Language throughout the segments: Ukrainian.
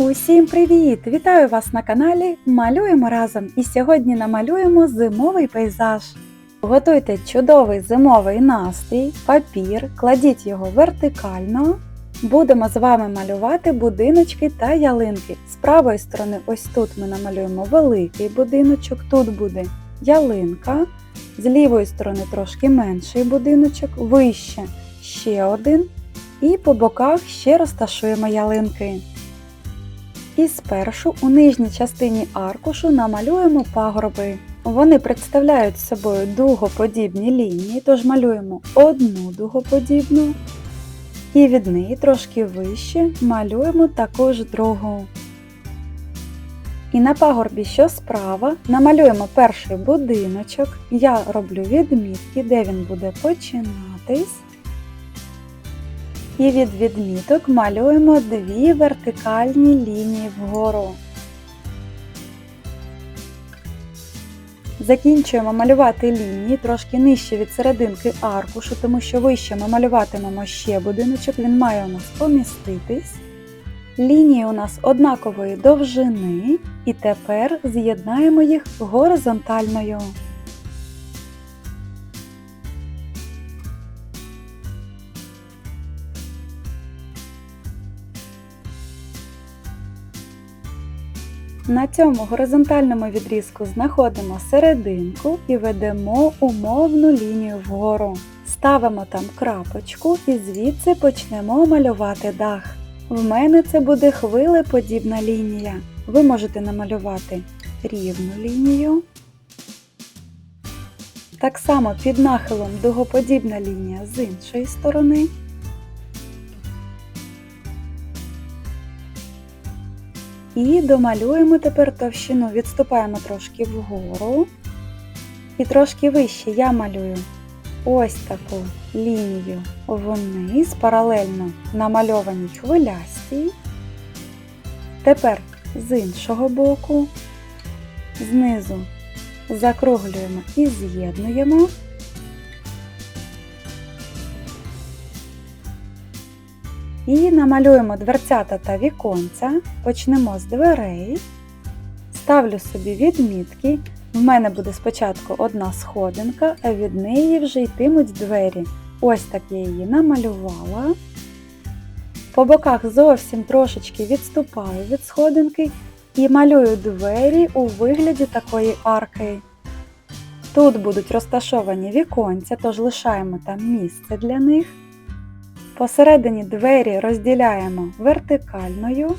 Усім привіт! Вітаю вас на каналі Малюємо разом! І сьогодні намалюємо зимовий пейзаж. Готуйте чудовий зимовий настрій, папір, кладіть його вертикально. Будемо з вами малювати будиночки та ялинки. З правої сторони, ось тут ми намалюємо великий будиночок, тут буде ялинка. З лівої сторони трошки менший будиночок, вище ще один. І по боках ще розташуємо ялинки. І спершу у нижній частині аркушу намалюємо пагорби. Вони представляють собою дугоподібні лінії, тож малюємо одну дугоподібну. І від неї трошки вище малюємо також другу. І на пагорбі, що справа, намалюємо перший будиночок. Я роблю відмітки, де він буде починатись. І від відміток малюємо дві вертикальні лінії вгору. Закінчуємо малювати лінії трошки нижче від серединки аркушу, тому що вище ми малюватимемо ще будиночок, він має у нас поміститись. Лінії у нас однакової довжини, і тепер з'єднаємо їх горизонтальною. На цьому горизонтальному відрізку знаходимо серединку і ведемо умовну лінію вгору. Ставимо там крапочку і звідси почнемо малювати дах. В мене це буде хвилеподібна лінія. Ви можете намалювати рівну лінію. Так само під нахилом дугоподібна лінія з іншої сторони. І домалюємо тепер товщину, відступаємо трошки вгору. І трошки вище я малюю ось таку лінію вниз, паралельно намальованій хвилястій. Тепер з іншого боку, знизу закруглюємо і з'єднуємо. І намалюємо дверцята та віконця. Почнемо з дверей. Ставлю собі відмітки. В мене буде спочатку одна сходинка, а від неї вже йтимуть двері. Ось так я її намалювала. По боках зовсім трошечки відступаю від сходинки і малюю двері у вигляді такої арки. Тут будуть розташовані віконця, тож лишаємо там місце для них. Посередині двері розділяємо вертикальною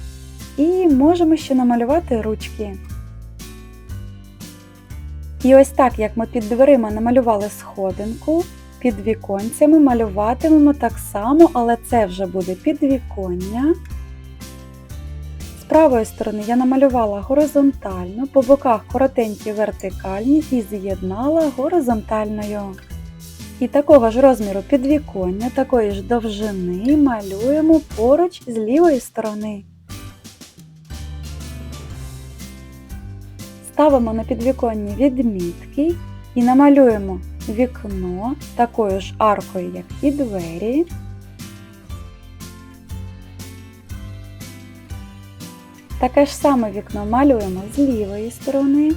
і можемо ще намалювати ручки. І ось так, як ми під дверима намалювали сходинку, під віконцями малюватимемо так само, але це вже буде підвіконня. З правої сторони я намалювала горизонтально, по боках коротенькі вертикальні і з'єднала горизонтальною. І такого ж розміру підвіконня, такої ж довжини малюємо поруч з лівої сторони. Ставимо на підвіконні відмітки і намалюємо вікно такою ж аркою, як і двері. Таке ж саме вікно малюємо з лівої сторони.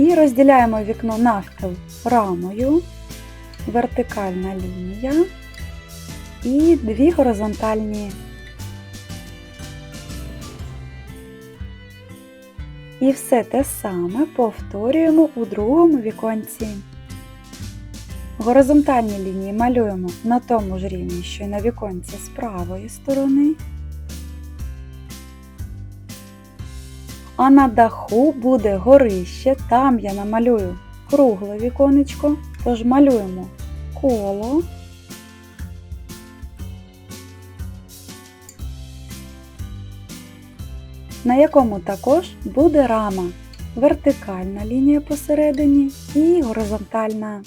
І розділяємо вікно навпіл рамою, вертикальна лінія і дві горизонтальні. І все те саме повторюємо у другому віконці. Горизонтальні лінії малюємо на тому ж рівні, що й на віконці з правої сторони. А на даху буде горище, там я намалюю кругле віконечко, тож малюємо коло. На якому також буде рама, вертикальна лінія посередині і горизонтальна.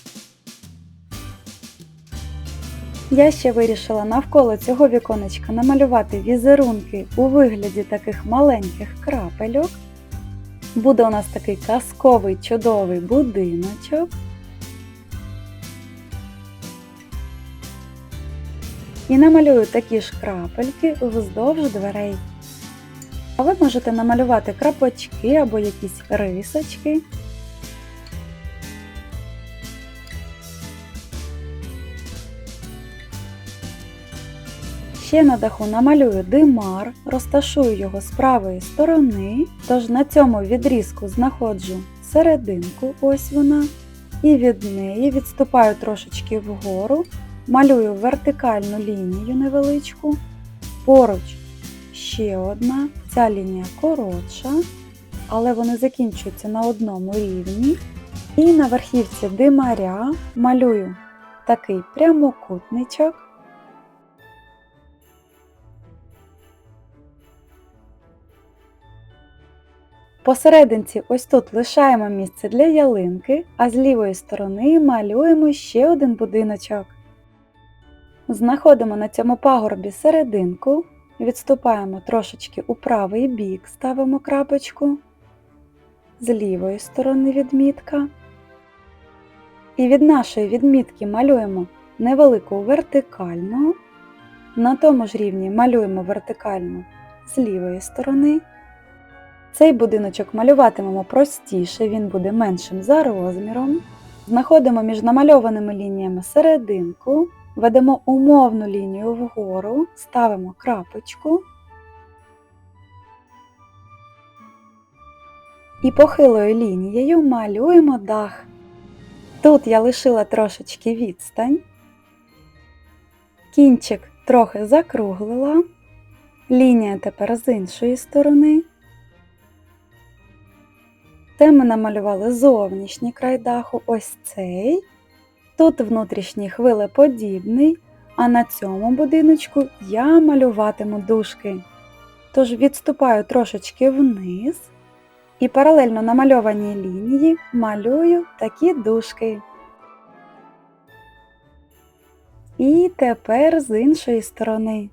Я ще вирішила навколо цього віконечка намалювати візерунки у вигляді таких маленьких крапельок. Буде у нас такий казковий чудовий будиночок. І намалюю такі ж крапельки вздовж дверей. А ви можете намалювати крапочки або якісь рисочки. Ще на даху намалюю димар, розташую його з правої сторони, тож на цьому відрізку знаходжу серединку, ось вона, і від неї відступаю трошечки вгору, малюю вертикальну лінію невеличку, поруч ще одна, ця лінія коротша, але вони закінчуються на одному рівні. І на верхівці димаря малюю такий прямокутничок. Посерединці ось тут лишаємо місце для ялинки, а з лівої сторони малюємо ще один будиночок. Знаходимо на цьому пагорбі серединку, відступаємо трошечки у правий бік, ставимо крапочку, з лівої сторони відмітка. І від нашої відмітки малюємо невелику вертикальну, на тому ж рівні малюємо вертикальну з лівої сторони. Цей будиночок малюватимемо простіше, він буде меншим за розміром. Знаходимо між намальованими лініями серединку, ведемо умовну лінію вгору, ставимо крапочку і похилою лінією малюємо дах. Тут я лишила трошечки відстань, кінчик трохи закруглила, лінія тепер з іншої сторони. Це ми намалювали зовнішній край даху, ось цей. Тут внутрішній хвилеподібний, а на цьому будиночку я малюватиму дужки. Тож відступаю трошечки вниз і паралельно намальованій лінії малюю такі дужки. І тепер з іншої сторони.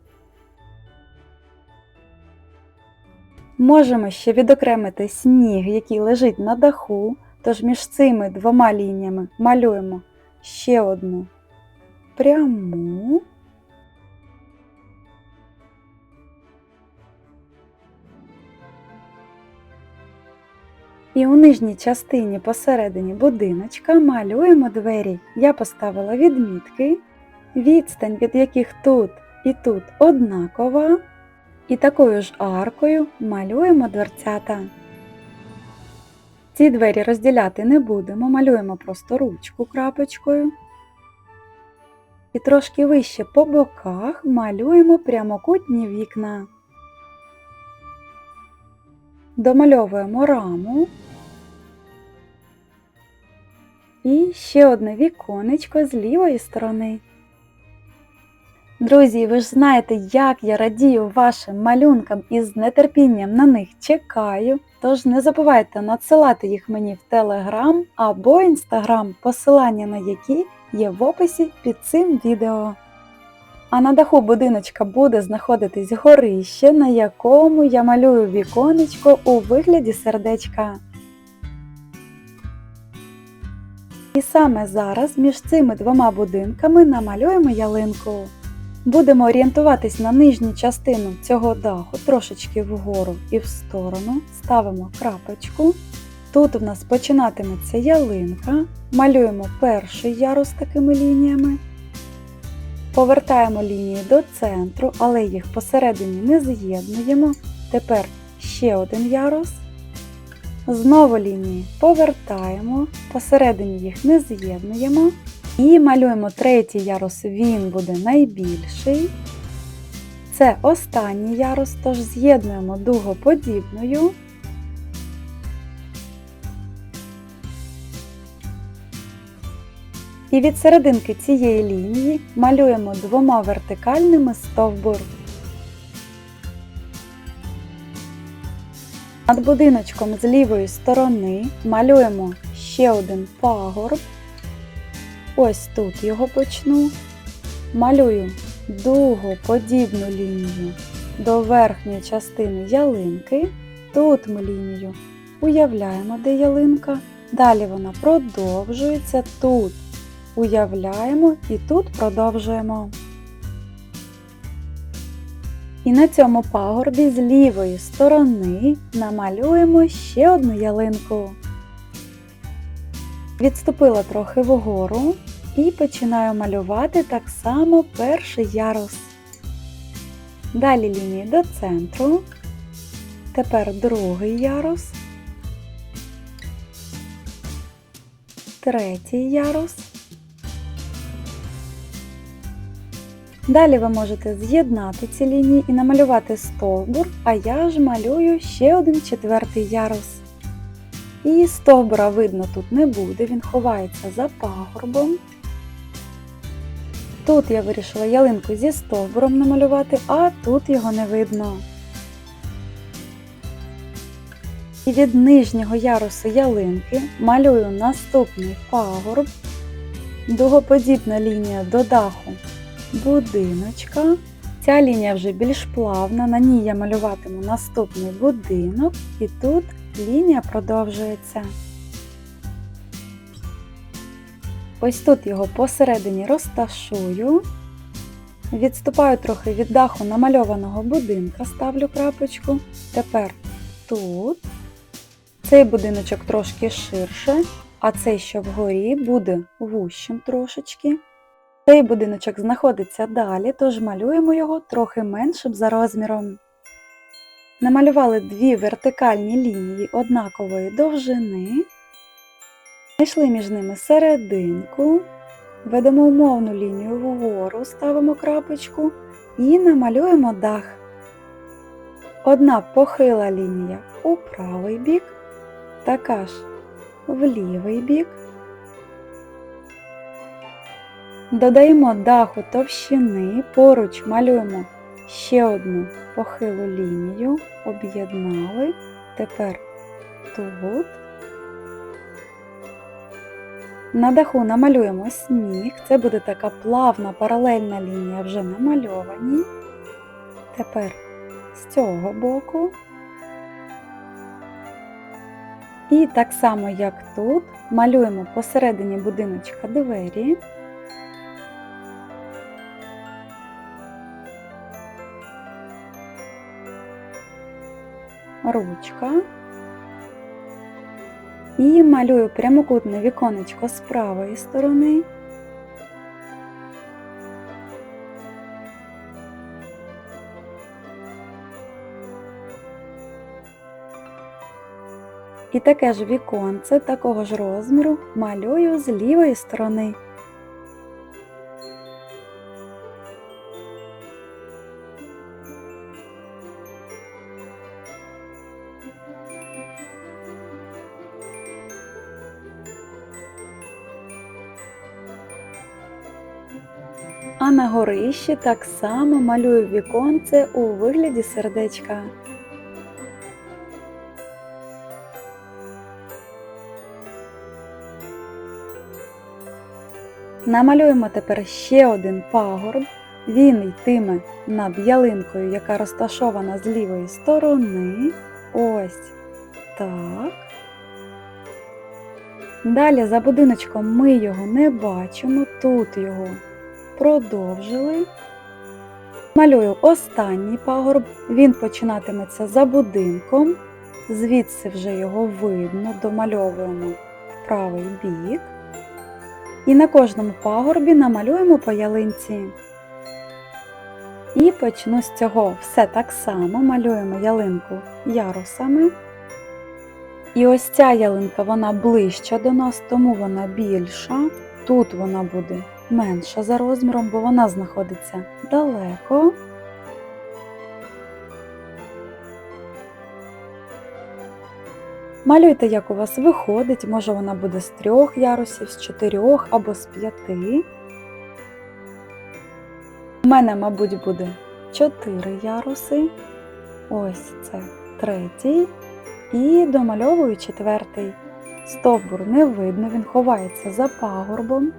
Можемо ще відокремити сніг, який лежить на даху, тож між цими двома лініями малюємо ще одну пряму. І у нижній частині посередині будиночка малюємо двері. Я поставила відмітки, відстань від яких тут і тут однакова. І такою ж аркою малюємо дверцята. Ці двері розділяти не будемо, малюємо просто ручку крапочкою. І трошки вище по боках малюємо прямокутні вікна. Домальовуємо раму. І ще одне віконечко з лівої сторони. Друзі, ви ж знаєте, як я радію вашим малюнкам і з нетерпінням на них чекаю. Тож не забувайте надсилати їх мені в Телеграм або Інстаграм, посилання на які є в описі під цим відео. А на даху будиночка буде знаходитись горище, на якому я малюю віконечко у вигляді сердечка. І саме зараз між цими двома будинками намалюємо ялинку. Будемо орієнтуватись на нижню частину цього даху трошечки вгору і в сторону, ставимо крапочку. Тут у нас починатиметься ялинка, малюємо перший ярус такими лініями, повертаємо лінії до центру, але їх посередині не з'єднуємо. Тепер ще один ярус. Знову лінії повертаємо, посередині їх не з'єднуємо. І малюємо третій ярус, він буде найбільший. Це останній ярус, тож з'єднуємо дугоподібною. І від серединки цієї лінії малюємо двома вертикальними стовбур. Над будиночком з лівої сторони малюємо ще один пагорб. Ось тут його почну. Малюю дугоподібну лінію до верхньої частини ялинки. Тут ми лінію уявляємо, де ялинка. Далі вона продовжується тут. Уявляємо і тут продовжуємо. І на цьому пагорбі з лівої сторони намалюємо ще одну ялинку. Відступила трохи вгору і починаю малювати так само перший ярус. Далі лінії до центру. Тепер другий ярус. Третій ярус. Далі ви можете з'єднати ці лінії і намалювати стовбур, а я ж малюю ще один четвертий ярус. І стовбура видно тут не буде, він ховається за пагорбом. Тут я вирішила ялинку зі стовбуром намалювати, а тут його не видно. І від нижнього ярусу ялинки малюю наступний пагорб, дугоподібна лінія до даху будиночка. Ця лінія вже більш плавна, на ній я малюватиму наступний будинок, і тут лінія продовжується. Ось тут його посередині розташую. Відступаю трохи від даху намальованого будинка, ставлю крапочку. Тепер тут. Цей будиночок трошки ширше, а цей, що вгорі, буде вущим трошечки. Цей будиночок знаходиться далі, тож малюємо його трохи меншим за розміром. Намалювали дві вертикальні лінії однакової довжини. Знайшли між ними серединку, ведемо умовну лінію вгору, ставимо крапочку і намалюємо дах. Одна похила лінія у правий бік, така ж в лівий бік. Додаємо даху товщини, поруч малюємо ще одну похилу лінію, об'єднали. Тепер тут. На даху намалюємо сніг, це буде така плавна паралельна лінія, вже намальовані. Тепер з цього боку. І так само, як тут, малюємо посередині будиночка двері. Ручка і малюю прямокутне віконечко з правої сторони. І таке ж віконце такого ж розміру малюю з лівої сторони. А на горищі так само малюю віконце у вигляді сердечка. Намалюємо тепер ще один пагорб. Він йтиме над ялинкою, яка розташована з лівої сторони. Ось так. Далі за будиночком ми його не бачимо, тут його продовжили. Малюю останній пагорб, він починатиметься за будинком, звідси вже його видно, домальовуємо правий бік. І на кожному пагорбі намалюємо по ялинці. І почну з цього все так само, малюємо ялинку ярусами. І ось ця ялинка вона ближча до нас, тому вона більша. Тут вона буде менша за розміром, бо вона знаходиться далеко. Малюйте, як у вас виходить, може вона буде з трьох ярусів, з чотирьох або з п'яти. У мене, мабуть, буде чотири яруси. Ось це третій. І домальовую четвертий. Стовбур не видно, він ховається за пагорбом.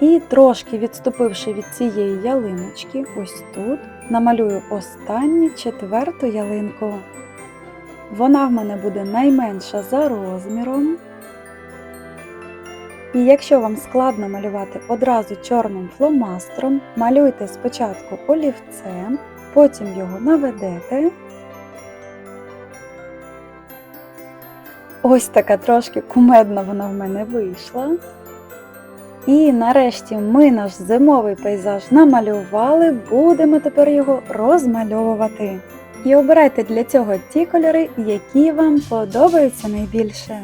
І трошки відступивши від цієї ялиночки, ось тут, намалюю останню четверту ялинку. Вона в мене буде найменша за розміром. І якщо вам складно малювати одразу чорним фломастером, малюйте спочатку олівцем, потім його наведете. Ось така трошки кумедна вона в мене вийшла. І нарешті ми наш зимовий пейзаж намалювали, будемо тепер його розмальовувати. І обирайте для цього ті кольори, які вам подобаються найбільше.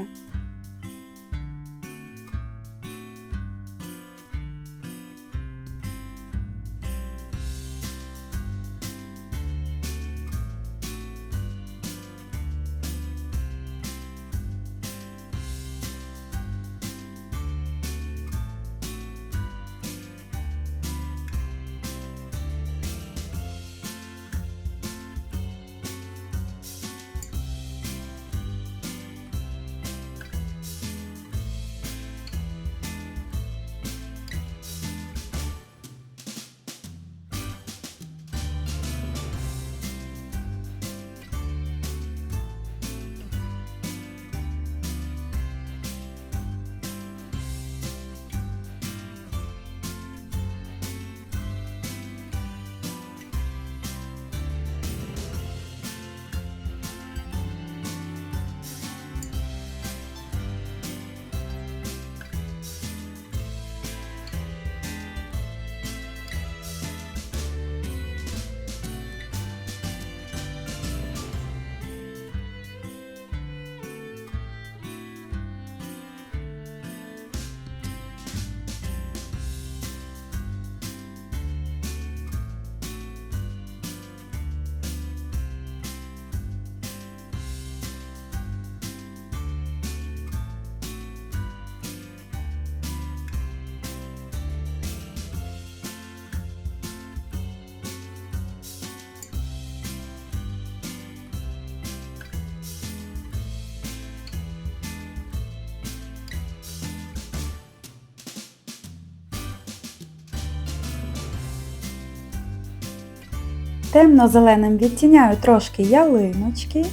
Темно-зеленим відтіняю трошки ялиночки.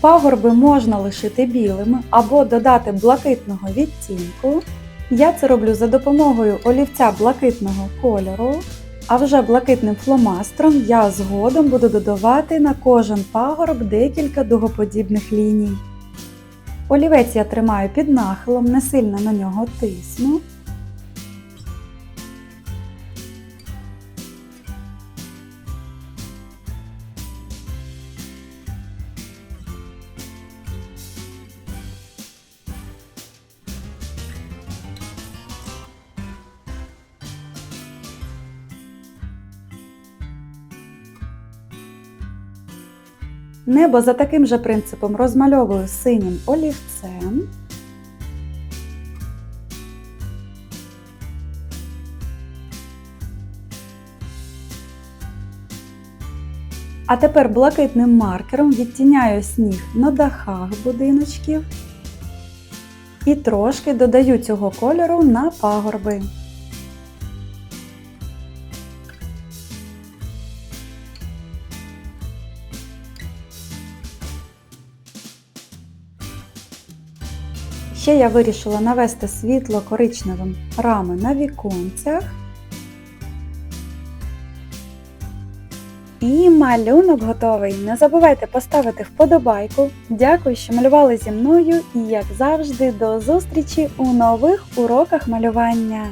Пагорби можна лишити білими або додати блакитного відтінку. Я це роблю за допомогою олівця блакитного кольору. А вже блакитним фломастером я згодом буду додавати на кожен пагорб декілька дугоподібних ліній. Олівець я тримаю під нахилом, не сильно на нього тисну. Небо за таким же принципом розмальовую синім олівцем. А тепер блакитним маркером відтіняю сніг на дахах будиночків і трошки додаю цього кольору на пагорби. Ще я вирішила навести світло коричневим рами на віконцях. І малюнок готовий. Не забувайте поставити вподобайку. Дякую, що малювали зі мною і, як завжди, до зустрічі у нових уроках малювання.